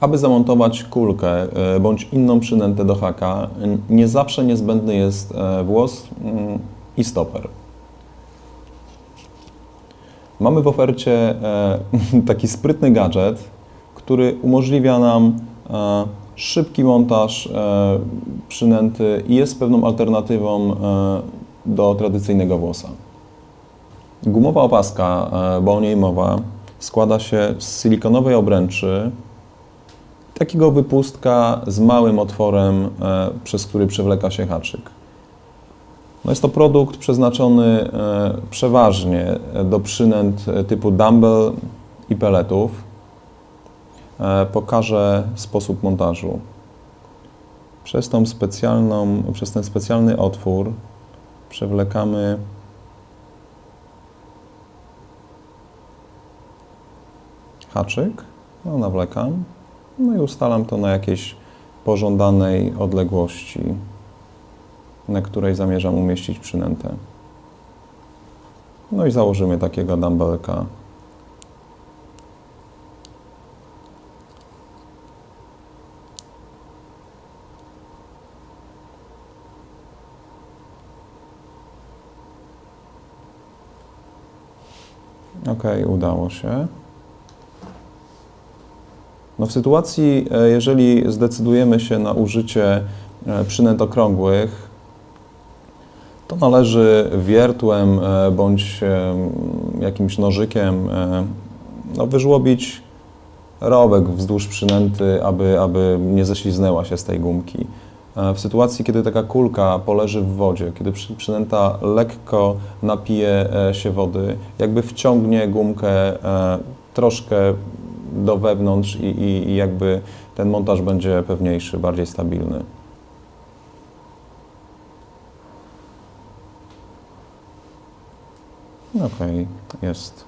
Aby zamontować kulkę e, bądź inną przynętę do haka, nie zawsze niezbędny jest e, włos mm, i stoper. Mamy w ofercie e, taki sprytny gadżet, który umożliwia nam szybki montaż e, przynęty i jest pewną alternatywą e, do tradycyjnego włosa. Gumowa opaska, e, bo o niej mowa, składa się z silikonowej obręczy, takiego wypustka z małym otworem, przez który przewleka się haczyk. No jest to produkt przeznaczony przeważnie do przynęt typu dumbbell i peletów. E, Pokażę sposób montażu. Przez, tą specjalną, przez ten specjalny otwór przewlekamy haczyk, no nawlekam, no i ustalam to na jakiejś pożądanej odległości, na której zamierzam umieścić przynętę. No i założymy takiego dumbbellka. Ok, udało się. No w sytuacji, e, jeżeli zdecydujemy się na użycie e, przynęt okrągłych, to należy wiertłem e, bądź jakimś nożykiem no, wyżłobić rowek wzdłuż przynęty, aby, aby nie ześliznęła się z tej gumki. E, W sytuacji, kiedy taka kulka poleży w wodzie, kiedy przy- przynęta lekko napije e, się wody, jakby wciągnie gumkę e, troszkę do wewnątrz i, i, i jakby ten montaż będzie pewniejszy, bardziej stabilny. Okej, jest.